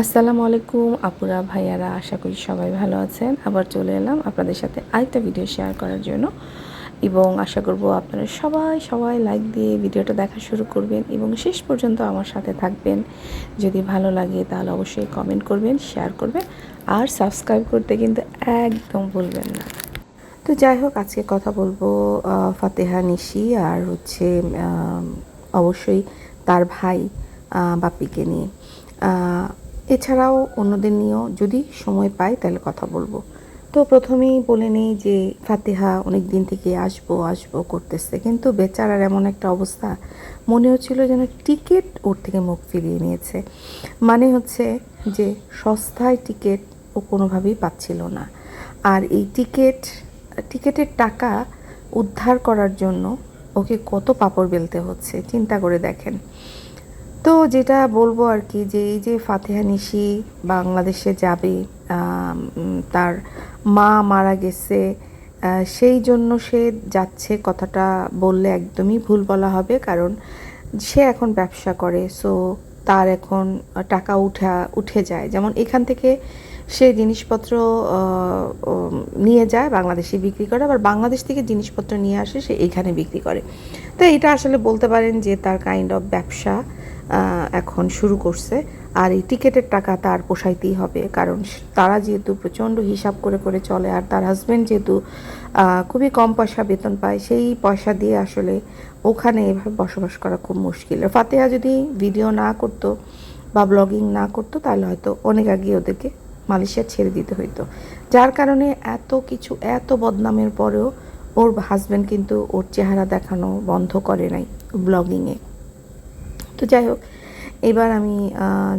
আসসালামু আলাইকুম, আপুরা, ভাইয়ারা, আশা করি সবাই ভালো আছেন। আবার চলে এলাম আপনাদের সাথে আরেকটা ভিডিও শেয়ার করার জন্য। এবং আশা করব আপনারা সবাই সবাই লাইক দিয়ে ভিডিওটা দেখা শুরু করবেন এবং শেষ পর্যন্ত আমার সাথে থাকবেন। যদি ভালো লাগে তাহলে অবশ্যই কমেন্ট করবেন শেয়ার করবেন আর সাবস্ক্রাইব করতে কিন্তু একদম ভুলবেন না। তো যাই হোক, আজকে কথা বলব ফাতেহা নিশি আর হচ্ছে অবশ্যই তার ভাই বাপ্পিকে নিয়ে। এছাড়াও অন্যদের নিয়েও যদি সময় পাই তাহলে কথা বলব। তো প্রথমেই বলে নেই যে ফাতেহা অনেক দিন থেকে আসব আসব, করতেছে। কিন্তু বেচারার এমন একটা অবস্থা, মনে হচ্ছিল যেন টিকিট ওর থেকে মুখ ফিরিয়ে নিয়েছে। মানে হচ্ছে যে সস্তায় টিকিট ও কোনোভাবেই পাচ্ছিল না। আর এই টিকিট, টিকিটের টাকা উদ্ধার করার জন্য ওকে কত পাপড় বেলতে হচ্ছে, চিন্তা করে দেখেন। তো যেটা বলব আর কি যে এই যে ফাতেহা নিশি বাংলাদেশে যাবে তার মা মারা গেছে সেই জন্য সে যাচ্ছে কথাটা বললে একদমই ভুল বলা হবে কারণ সে এখন ব্যবসা করে সো তার এখন টাকা উঠা, উঠে যায়। যেমন এখান থেকে সে জিনিসপত্র নিয়ে যায় বাংলাদেশে বিক্রি করে, আবার বাংলাদেশ থেকে জিনিসপত্র নিয়ে আসে সে এখানে বিক্রি করে। তো এটা আসলে বলতে পারেন যে তার কাইন্ড অফ ব্যবসা। এখন শুরু করছে। আর এই টিকিটের টাকা তার পোষাইতেই হবে। কারণ তারা যেহেতু প্রচণ্ড হিসাব করে করে চলে, আর তার হাজব্যান্ড যেহেতু খুবই কম পয়সা বেতন পায়, সেই পয়সা দিয়ে আসলে ওখানে এভাবে বসবাস করা খুব মুশকিল। ফাতেহা যদি ভিডিও না করতো বা ব্লগিং না করতো, তাহলে হয়তো অনেক আগে ওদেরকে মালয়েশিয়া ছেড়ে দিতে হইতো। যার কারণে এত কিছু, এত বদনামের পরেও ওর হাজব্যান্ড কিন্তু ওর চেহারা দেখানো বন্ধ করে নাই ব্লগিংয়ে তো যাই হোক এবার আমি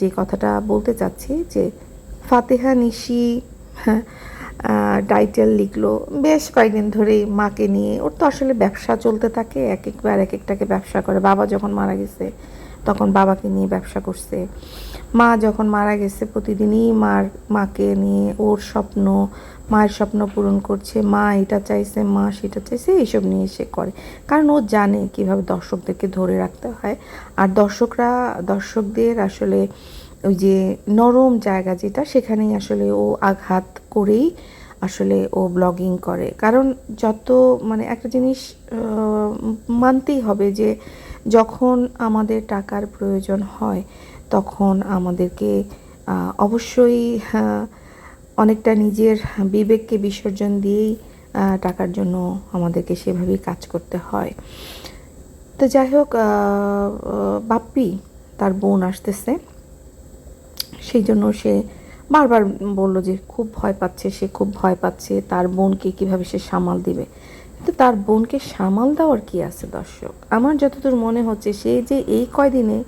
যে কথাটা বলতে চাচ্ছি যে ফাতেহা নিশি হ্যাঁ, টাইটেল লিখলো বেশ কয়েকদিন ধরেই মাকে নিয়ে। ওর তো আসলে ব্যবসা চলতে থাকে এক একবার এক একটাকে ব্যবসা করে। বাবা যখন মারা গেছে তখন বাবাকে নিয়ে ব্যবসা করছে। মা যখন মারা গেছে প্রতিদিনই মার, মাকে নিয়ে ওর স্বপ্ন, মায়ের স্বপ্ন পূরণ করছে, মা এটা চাইছে, মা সেটা চাইছে, এইসব নিয়ে সে করে। কারণ ও জানে কীভাবে দর্শকদেরকে ধরে রাখতে হয়। আর দর্শকরা, দর্শকদের আসলে ওই যে নরম জায়গা যেটা, সেখানেই আসলে ও আঘাত করেই আসলে ও ব্লগিং করে। কারণ যত মানে একটা জিনিস মানতেই হবে যে যখন আমাদের টাকার প্রয়োজন হয়, তখন আমাদেরকে অবশ্যই অনেকটা নিজের বিবেককে বিসর্জন দিয়েই টাকার জন্য আমাদেরকে সেভাবেই কাজ করতে হয়। তো যাই হোক বাপ্পি, তার বোন আসতেছে। সেই জন্য সে বারবার বলল যে, খুব ভয় পাচ্ছে, সে খুব ভয় পাচ্ছে, তার বোনকে কীভাবে সে সামাল দিবে? কিন্তু তার বোনকে সামাল দেওয়ার কি আছে, দর্শক? আমার যতদূর মনে হচ্ছে, সে যে এই কয়দিনে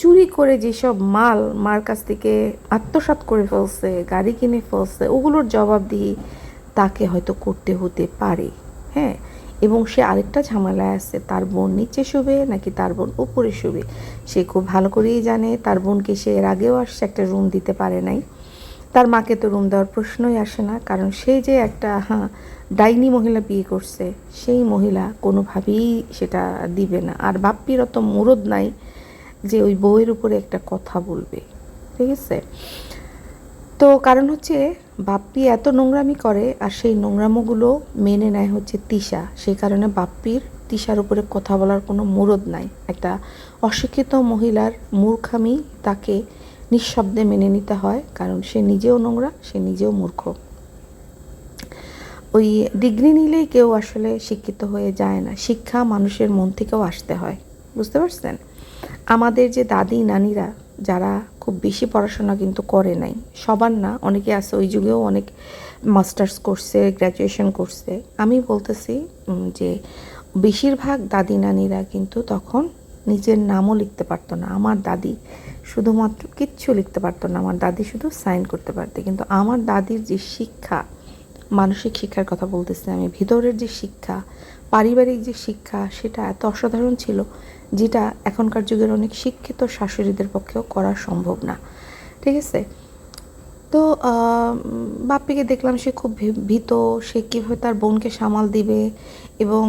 চুরি করে যেসব মাল মার কাছ থেকে আত্মসাৎ করে ফেলছে, গাড়ি কিনে ফেলছে, ওগুলোর জবাব দিয়ে তাকে হয়তো করতে হতে পারে হ্যাঁ? এবং সে আরেকটা ঝামেলায় আছে, তার বোন নিচে শুবে নাকি তার বোন উপরে শুবে? সে খুব ভালো করেই জানে, তার বোনকে সে এর আগেও আসছে, একটা রুম দিতে পারে নাই। তার মাকে তো রুম দেওয়ার প্রশ্নই আসে না, কারণ সে যে একটা হ্যাঁ ডাইনি মহিলা বিয়ে করছে, সেই মহিলা কোনোভাবেই সেটা দিবে না। আর বাপ্পির অত মুরদ নাই যে ওই বউয়ের উপরে একটা কথা বলবে, ঠিক আছে? তো কারণ হচ্ছে বাপ্পি এত নোংরামি করে, আর সেই নোংরামোগুলো মেনে নেয় হচ্ছে তিশা। সেই কারণে বাপ্পির, তিশার উপরে কথা বলার কোনো মুরদ নাই। একটা অশিক্ষিত মহিলার মূর্খামি তাকে নিঃশব্দে মেনে নিতে হয়, কারণ সে নিজেও নোংরা, সে নিজেও মূর্খ। ওই ডিগ্রি নিলেই কেউ আসলে শিক্ষিত হয়ে যায় না। শিক্ষা মানুষের মন থেকেও আসতে হয়। বুঝতে পারছেন? আমাদের যে দাদি, নানিরা, যারা খুব বেশি পড়াশোনা কিন্তু করে নাই, সবার না, অনেকে আছে ওই যুগেও অনেক মাস্টার্স করছে, গ্র্যাজুয়েশন করছে। আমি বলতেছি যে বেশিরভাগ দাদি, নানিরা কিন্তু তখন নিজের নামও লিখতে পারতো না। আমার দাদি শুধুমাত্র কিচ্ছু লিখতে পারতো না, আমার দাদি শুধু সাইন করতে পারতে। কিন্তু আমার দাদির যে শিক্ষা, মানসিক শিক্ষার কথা বলতেছি আমি, ভিতরের যে শিক্ষা, পারিবারিক যে শিক্ষা, সেটা এত অসাধারণ ছিল, যেটা এখনকার যুগের অনেক শিক্ষিত শাশুড়িদের পক্ষেও করা সম্ভব না। ঠিক আছে? তো বাপ্পিকে দেখলাম সে খুব ভীত, সে কীভাবে তার বোনকে সামাল দিবে এবং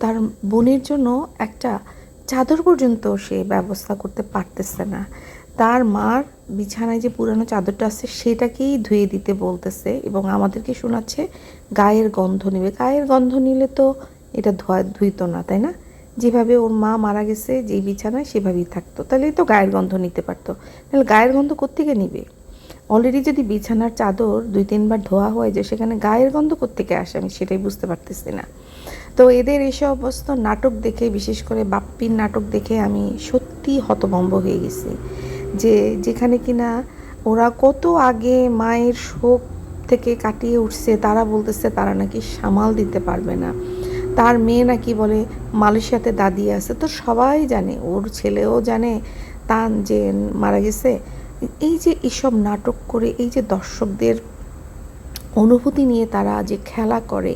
তার বোনের জন্য একটা চাদর পর্যন্ত সে ব্যবস্থা করতে পারতেছে না। তার মার বিছানায় যে পুরানো চাদরটা আছে, সেটাকেই ধুয়ে দিতে বলতেছে এবং আমাদেরকে শোনাচ্ছে, গায়ের গন্ধ নেবে। গায়ের গন্ধ নিলে তো এটা ধোয়া, ধুইতো না, তাই না? যেভাবে ওর মা মারা গেছে, যেই বিছানায় সেভাবেই থাকতো। তাহলেই তো গায়ের গন্ধ নিতে পারতো। তাহলে গায়ের গন্ধ কোত্থেকে নিবে? অলরেডি যদি বিছানার চাদর দুই, তিনবার ধোয়া হয়ে যায়, সেখানে গায়ের গন্ধ কোত্থেকে আসে? আমি সেটাই বুঝতে পারতেছি না। তো এদের এসব অবস্থা নাটক দেখে, বিশেষ করে বাপ্পির নাটক দেখে আমি সত্যি হতভম্ব হয়ে গেছি। যে যেখানে কিনা ওরা কত আগে মায়ের শোক থেকে কাটিয়ে উঠছে, তারা বলতেছে তারা নাকি সামাল দিতে পারবে না। তার মেয়ে নাকি বলে, মালয়েশিয়াতে দাদি আছে। তো সবাই জানে, ওর ছেলেও জানে, তান যে মারা গেছে। এই যে এসব নাটক করে, এই যে দর্শকদের অনুভূতি নিয়ে তারা যে খেলা করে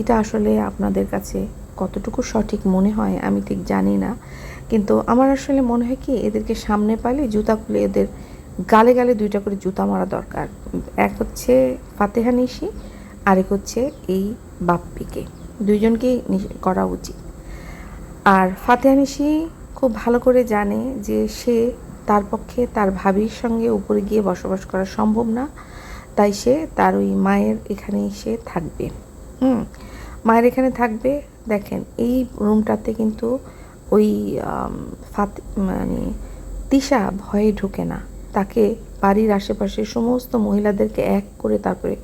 এটা আসলে আপনাদের কাছে কতটুকু সঠিক মনে হয়, আমি ঠিক জানি না। কিন্তু আমার আসলে মনে হয় কি, এদেরকে সামনে পাইলে জুতা খুলে এদের গালে গালে দুইটা করে জুতা মারা দরকার। এক হচ্ছে ফাতেহা নিশি, আরেক হচ্ছে এই বাপ্পিকে। দুইজনকেই করা উচিত। আর ফাতেহা নিশি খুব ভালো করে জানে যে সে তার পক্ষে তার ভাবির সঙ্গে উপরে গিয়ে বসবাস করা সম্ভব না। তাই সে তার ওই মায়ের এখানে এসে থাকবে। হুম? মায়ের এখানে থাকবে। দেখেন, এই রুমটাতে কিন্তু ওই ফাতে মানে তিশা ভয়ে ঢুকে না। তাকে বাড়ির আশেপাশে সমস্ত মহিলাদেরকে এক করে তারপরে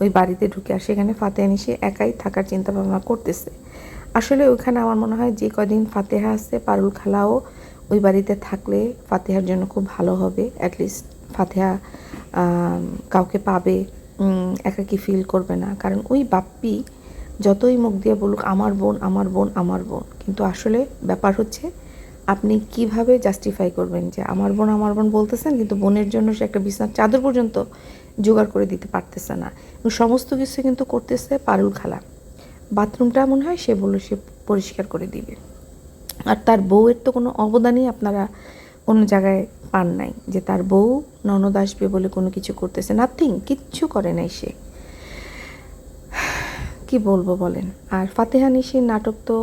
ওই বাড়িতে ঢুকে আর সেখানে ফাতেহা নিশে একাই থাকার চিন্তা ভাবনা করতেছে। আসলে ওইখানে আমার মনে হয় যে কদিন ফাতেহা আছে, পারুল খালাও ওই বাড়িতে থাকলে ফাতেহার জন্য খুব ভালো হবে। অ্যাটলিস্ট ফাতেহা কাউকে পাবে একাকী ফিল করবে না। কারণ ওই বাপ্পি যতই মুখ দিয়ে বলুক, আমার বোন আমার বোন আমার বোন। কিন্তু আসলে ব্যাপার হচ্ছে, আপনি কীভাবে জাস্টিফাই করবেন যে, আমার বোন আমার বোন বলতেছেন, কিন্তু বোনের জন্য সে একটা বিছানার চাদর পর্যন্ত জোগাড় করে দিতে পারতেছে না। এবং সমস্ত কিছু কিন্তু করতেছে পারুল খালা। বাথরুমটা মনে হয় সে বলল সে পরিষ্কার করে দিবে। আর তার বউয়ের তো কোনো অবদানই আপনারা কোনো জায়গায় পান নাই, যে তার বউ ননদ আসবে বলে কোনো কিছু করতেছে নাথিং কিচ্ছু করে নাই সে। কি বলব বলেন? আর ফাতেহা নিশির নাটক তো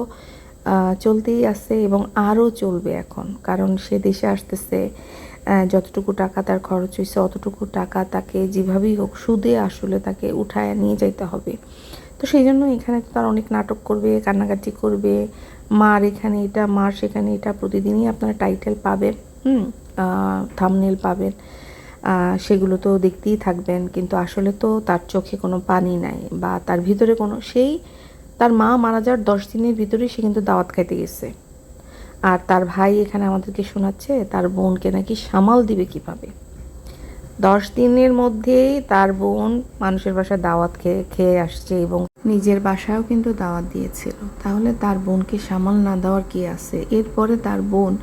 চলতেই আছে এবং আরও চলবে এখন। কারণ সে দেশে আসতেছে যতটুকু টাকা তার খরচ হয়েছে অতটুকু টাকা তাকে যেভাবেই হোক সুদে আসলে তাকে উঠায় নিয়ে যাইতে হবে। তো সেই জন্য এখানে তো তার অনেক নাটক করবে, কান্নাকাটি করবে। মার এখানে এটা, মার সেখানে এটা প্রতিদিনই আপনারা টাইটেল পাবেন, হুম থামনেল পাবেন। সেগুলো তো দেখতেই থাকবেন, কিন্তু আসলে তো তার চোখে কোনো পানি নাই বা তার ভিতরে কোনো, সেই তার মা মারা যাওয়ার দশ দিনের ভিতরেই সে কিন্তু দাওয়াত খাইতে গেছে। আর তার ভাই এখানে আমাদেরকে শোনাচ্ছে, তার বোনকে নাকি সামাল দিবে কীভাবে? দশ দিনের মধ্যেই তার বোন মানুষের বাসায় দাওয়াত খেয়ে খেয়ে আসছে এবং নিজের বাসায়ও কিন্তু দাওয়াত দিয়েছিল। তাহলে তার বোনকে সামাল না দেওয়ার কি আছে? এরপরে তার বোন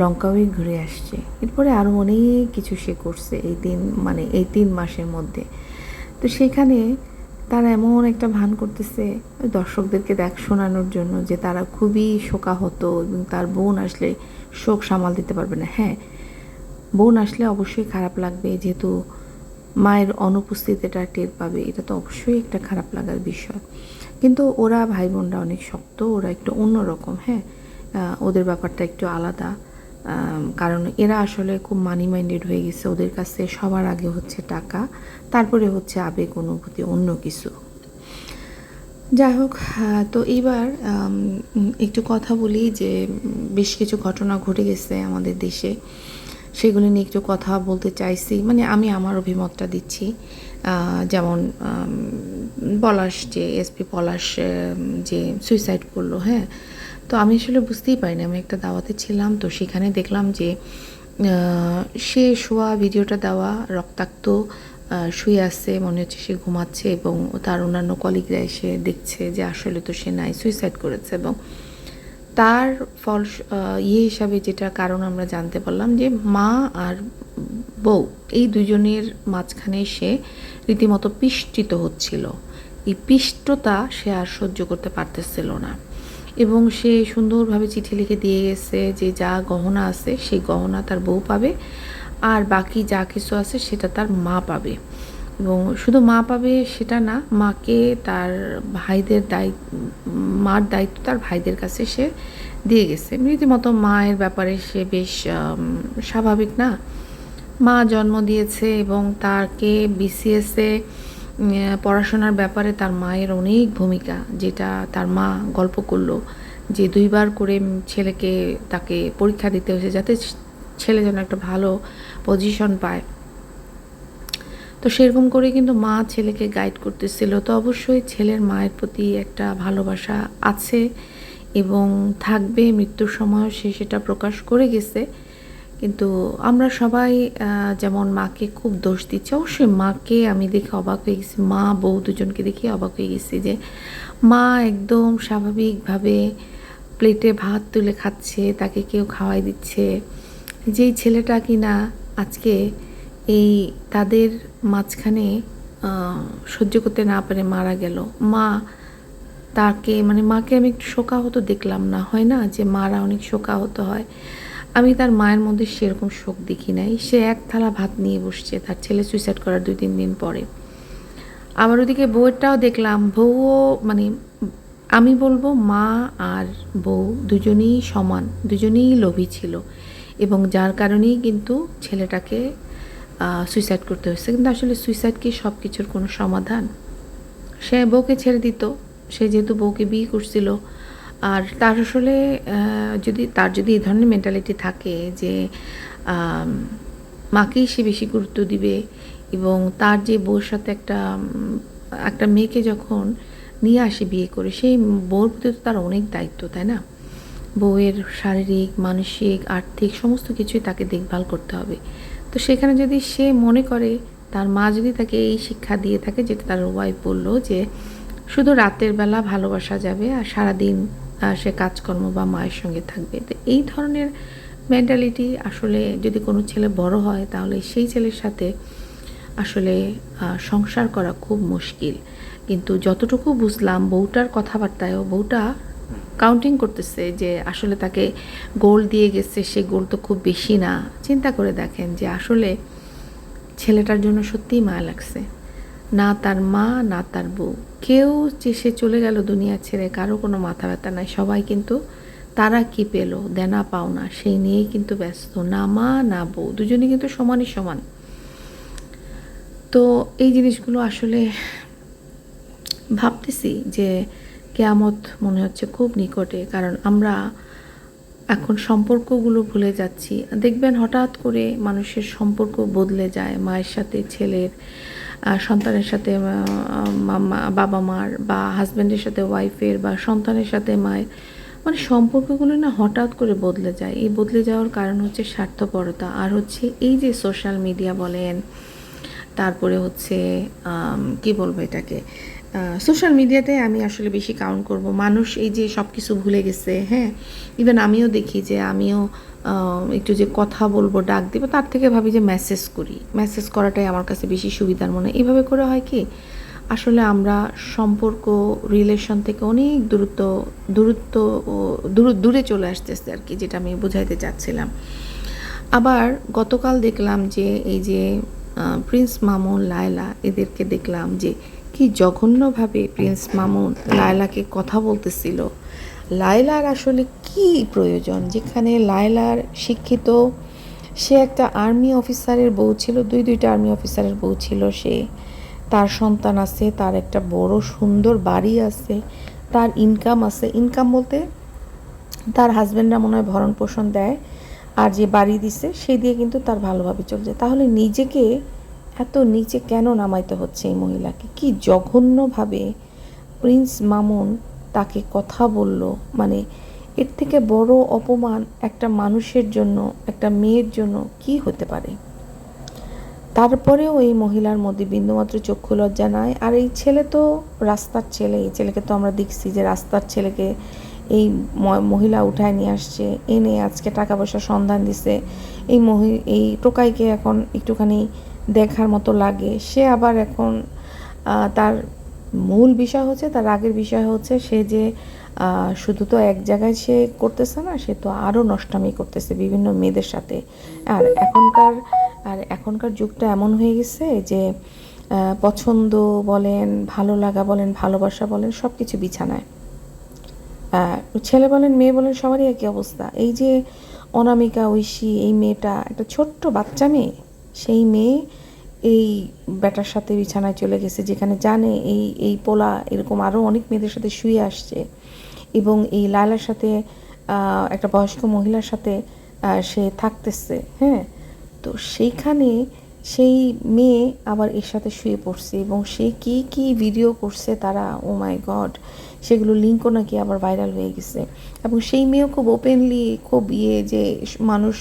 লঙ্কাওই ঘুরে আসছে। এরপরে আরও অনেক কিছু সে করছে এই তিন মানে এই তিন মাসের মধ্যে। তো সেখানে তারা এমন একটা ভান করতেছে দর্শকদেরকে দেখ শোনানোর জন্য যে তারা খুবই শোকাহত এবং তার বোন আসলে শোক সামাল দিতে পারবে না। হ্যাঁ বোন আসলে অবশ্যই খারাপ লাগবে যেহেতু মায়ের অনুপস্থিতিটা টের পাবে। এটা তো অবশ্যই একটা খারাপ লাগার বিষয়। কিন্তু ওরা ভাই বোনরা অনেক শক্ত, ওরা একটু অন্যরকম। হ্যাঁ ওদের ব্যাপারটা একটু আলাদা। কারণ এরা আসলে খুব মানি মাইন্ডেড হয়ে গেছে। ওদের কাছে সবার আগে হচ্ছে টাকা, তারপরে হচ্ছে আবেগ, অনুভূতি, অন্য কিছু। যাই হোক তো এইবার একটু কথা বলি যে, বেশ কিছু ঘটনা ঘটে গেছে আমাদের দেশে। সেগুলো নিয়ে একটু কথা বলতে চাইছি। মানে আমি আমার অভিমতটা দিচ্ছি। যেমন পলাশ যে এসপি পলাশ যে সুইসাইড করল হ্যাঁ? তো আমি আসলে বুঝতেই পারি পারিনি। আমি একটা দাওয়াতে ছিলাম, তো সেখানে দেখলাম যে সে শোয়া ভিডিওটা দেওয়া রক্তাক্ত শুয়ে আছে, মনে হচ্ছে সে ঘুমাচ্ছে এবং তার অন্যান্য কলিগরা এসে দেখছে যে আসলে তো সে নাই সুইসাইড করেছে এবং তার ফল ইয়ে হিসাবে যেটা কারণ আমরা জানতে পারলাম যে মা আর বউ, এই দুজনের মাঝখানে সে রীতিমতো পিষ্টিত হচ্ছিল। এই পিষ্টতা সে আর সহ্য করতে পারতেছিল না। এবং সে সুন্দরভাবে চিঠি লিখে দিয়ে গেছে যে যা গহনা আছে, সেই গহনা তার বউ পাবে। আর বাকি যা কিছু আছে সেটা তার মা পাবে। এবং শুধু মা পাবে সেটা না, মাকে তার ভাইদের দায়িত্ব মার দায়িত্ব তার ভাইদের কাছে সে দিয়ে গেছে। রীতিমতো মায়ের ব্যাপারে সে বেশ স্বাভাবিক না? মা জন্ম দিয়েছে এবং তাকে বিসিএসে পড়াশোনার ব্যাপারে তার মায়ের অনেক ভূমিকা, যেটা তার মা গল্প করল যে দুইবার করে ছেলেকে তাকে পরীক্ষা দিতে হয়েছে যাতে ছেলে যেন একটা ভালো পজিশন পায়। তো সেরকম করে কিন্তু মা ছেলেকে গাইড করতেছিল। তো অবশ্যই ছেলের মায়ের প্রতি একটা ভালোবাসা আছে এবং থাকবে, মৃত্যুর সময়ও সে সেটা প্রকাশ করে গেছে। কিন্তু আমরা সবাই যেমন মাকে খুব দোষ দিচ্ছি, অবশ্যই মাকে আমি দেখে অবাক হয়ে গেছি। মা, বউ দুজনকে দেখে অবাক হয়ে গেছি যে মা একদম স্বাভাবিকভাবে প্লেটে ভাত তুলে খাচ্ছে, তাকে কেউ খাওয়াই দিচ্ছে। যেই ছেলেটা কিনা আজকে এই তাদের মাঝখানে সহ্য করতে না পারে মারা গেল। মা তাকে মানে মাকে আমি একটু শোকাহত দেখলাম না, হয় না? যে মারা অনেক শোকাহত হয়। আমি তার মায়ের মধ্যে সেরকম শোক দেখি নাই। সে এক থালা ভাত নিয়ে বসছে, তার ছেলে সুইসাইড করার দুই, তিন দিন পরে। আমার ওদিকে বউয়েরটাও দেখলাম, বউও মানে আমি বলব মা আর বউ দুজনেই সমান, দুজনেই লোভী ছিল। এবং যার কারণেই কিন্তু ছেলেটাকে সুইসাইড করতে হয়েছে। কিন্তু আসলে সুইসাইড কি সব কিছুর কোনো সমাধান? সে বউকে ছেড়ে দিত। সে যেহেতু বউকে বিয়ে করছিল আর তার আসলে যদি তার যদি এই ধরনের মেন্টালিটি থাকে যে মাকেই সে বেশি গুরুত্ব দিবে এবং তার যে বউর সাথে একটা একটা মেয়েকে যখন নিয়ে আসে বিয়ে করে, সেই বউর প্রতি তো তার অনেক দায়িত্ব, তাই না? বউয়ের শারীরিক, মানসিক, আর্থিক সমস্ত কিছুই তাকে দেখভাল করতে হবে। তো সেখানে যদি সে মনে করে, তার মা যদি তাকে এই শিক্ষা দিয়ে থাকে, যেটা তার ওয়াইফ বলল যে, শুধু রাতের বেলা ভালোবাসা যাবে আর সারাদিন সে কাজকর্ম বা মায়ের সঙ্গে থাকবে। তো এই ধরনের মেন্টালিটি আসলে যদি কোনো ছেলে বড় হয়, তাহলে সেই ছেলের সাথে আসলে সংসার করা খুব মুশকিল। কিন্তু যতটুকু বুঝলাম, বউটার কথাবার্তায়ও বউটা কাউন্টিং করতেছে যে আসলে তাকে গোল দিয়ে গেছে, সে গোল তো খুব বেশি না। চিন্তা করে দেখেন যে আসলে ছেলেটার জন্য সত্যিই মায়া লাগছে। না তার মা, না তার বউ। কেউ যে সে চলে গেল দুনিয়া ছেড়ে, কারও কোনো মাথা ব্যথা নাই। সবাই কিন্তু তারা কি পেল? দেনা পাওনা সেই নিয়েই কিন্তু ব্যস্ত। না মা, না বউ। দুজনে কিন্তু সমানই সমান। তো এই জিনিসগুলো আসলে ভাবতেছি যে কেয়ামত মনে হচ্ছে খুব নিকটে। কারণ আমরা এখন সম্পর্কগুলো ভুলে যাচ্ছি। দেখবেন হঠাৎ করে মানুষের সম্পর্ক বদলে যায়। মায়ের সাথে ছেলের সন্তানের সাথে মামা বাবা মার বা হাজব্যান্ডের সাথে ওয়াইফের বা সন্তানের সাথে মায়ের মানে সম্পর্কগুলো না হঠাৎ করে বদলে যায়। এই বদলে যাওয়ার কারণ হচ্ছে স্বার্থপরতা আর হচ্ছে এই যে সোশ্যাল মিডিয়া বলেন, তারপরে হচ্ছে কি বলব এটাকে? সোশ্যাল মিডিয়াতে আমি আসলে বেশি কাউন্ট করব। মানুষ এই যে সব কিছু ভুলে গেছে হ্যাঁ? ইভেন আমিও দেখি যে আমিও একটু যে কথা বলব, ডাক দিব, তার থেকে ভাবি যে মেসেজ করি। মেসেজ করাটাই আমার কাছে বেশি সুবিধার মনে হয়। এইভাবে করে হয় কি? আসলে আমরা সম্পর্ক রিলেশন থেকে অনেক দূরত্ব দূরত্ব ও দূর- দূরে চলে আসতেছে আর কি, যেটা আমি বোঝাইতে চাচ্ছিলাম। আবার গতকাল দেখলাম যে এই যে প্রিন্স মামুন লায়লা এদেরকে দেখলাম যে কি জঘন্যভাবে প্রিন্স মামুন লায়লাকে কথা বলতেছিল। লায়লার আসলে কি প্রয়োজন? যেখানে লায়লার শিক্ষিত, সে একটা আর্মি অফিসারের বউ ছিল, দুই দুইটা আর্মি অফিসারের বউ ছিল সে। তার সন্তান আছে, তার একটা বড় সুন্দর বাড়ি আছে, তার ইনকাম আছে। ইনকাম বলতে তার হাজব্যান্ডরা মনে হয় ভরণ পোষণ দেয়, আর যে বাড়ি দিছে, সে দিয়ে কিন্তু তার ভালোভাবে চলছে। তাহলে নিজেকে এত নিচে কেন নামাইতে হচ্ছে এই মহিলাকে? কি জঘন্যভাবে প্রিন্স মামুন তাকে কথা বলল। মানে এর থেকে বড় অপমান একটা মানুষের জন্য, একটা মেয়ের জন্য কি হতে পারে? তারপরেও এই মহিলার মধ্যে বিন্দুমাত্র চক্ষু লজ্জা নাই। আর এই ছেলে তো রাস্তার ছেলে, এই ছেলেকে তো আমরা দেখছি যে রাস্তার ছেলেকে এই মহিলা উঠায় নিয়ে আসছে, এনে আজকে টাকা পয়সার সন্ধান দিছে। এই মহি, এই টোকাইকে এখন একটুখানি দেখার মতো লাগে। সে আবার এখন তার মূল বিষয় হচ্ছে, তার আগের বিষয় হচ্ছে, সে যে শুধু তো এক জায়গায় সে করতেছে না, সে তো আরও নষ্টামি করতেছে বিভিন্ন মেয়েদের সাথে। আর এখনকার আর এখনকার যুগটা এমন হয়ে গেছে যে পছন্দ বলেন, ভালো লাগা বলেন, ভালোবাসা বলেন সব কিছু বিছানায় ছেলে বলেন, মেয়ে বলেন, সবারই একই অবস্থা। এই যে অনামিকা, ঐশী, এই মেয়েটা, একটা ছোট্ট বাচ্চা মেয়ে। সেই মেয়ে এই ব্যাটার সাথে বিছানায় চলে গেছে, যেখানে জানে এই এই পোলা এরকম আরও অনেক মেয়েদের সাথে শুয়ে আসছে। এবং এই লায়লার সাথে একটা বয়স্ক মহিলার সাথে সে থাকতেছে হ্যাঁ? তো সেইখানে সেই মেয়ে আবার এর সাথে শুয়ে পড়ছে এবং সে কি কি ভিডিও করছে তারা ও মাই গড সেগুলো লিঙ্কও নাকি আবার ভাইরাল হয়ে গেছে। এবং সেই মেয়েও খুব ওপেনলি খুব ইয়ে যে মানুষ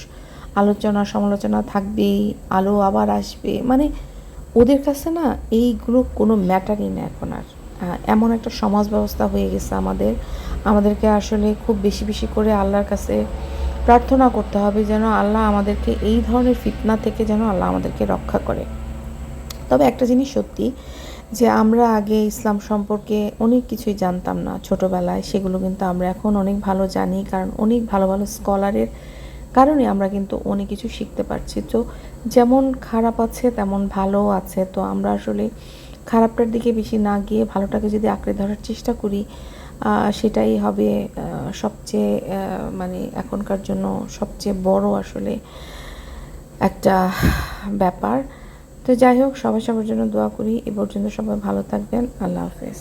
আলোচনা, সমালোচনা থাকবেই, আলো আবার আসবে। মানে ওদের কাছে না এইগুলো কোনো ম্যাটারই না এখন আর। এমন একটা সমাজ ব্যবস্থা হয়ে গেছে আমাদের। আমাদেরকে আসলে খুব বেশি বেশি করে আল্লাহর কাছে প্রার্থনা করতে হবে যেন আল্লাহ আমাদেরকে এই ধরনের ফিতনা থেকে যেন আল্লাহ আমাদেরকে রক্ষা করে। তবে একটা জিনিস সত্যি যে আমরা আগে ইসলাম সম্পর্কে অনেক কিছুই জানতাম না ছোটোবেলায়। সেগুলো কিন্তু আমরা এখন অনেক ভালো জানি, কারণ অনেক ভালো ভালো স্কলারের কারণে আমরা কিন্তু অনেক কিছু শিখতে পারছি। তো যেমন খারাপ আছে, তেমন ভালো আছে। তো আমরা আসলে খারাপটার দিকে বেশি না গিয়ে ভালোটাকে যদি আঁকড়ে ধরার চেষ্টা করি সেটাই হবে সবচেয়ে মানে এখনকার জন্য সবচেয়ে বড় আসলে একটা ব্যাপার। তো যাই হোক সবাই সবার জন্য দোয়া করি। এ পর্যন্ত সবাই ভালো থাকবেন। আল্লাহ হাফেজ।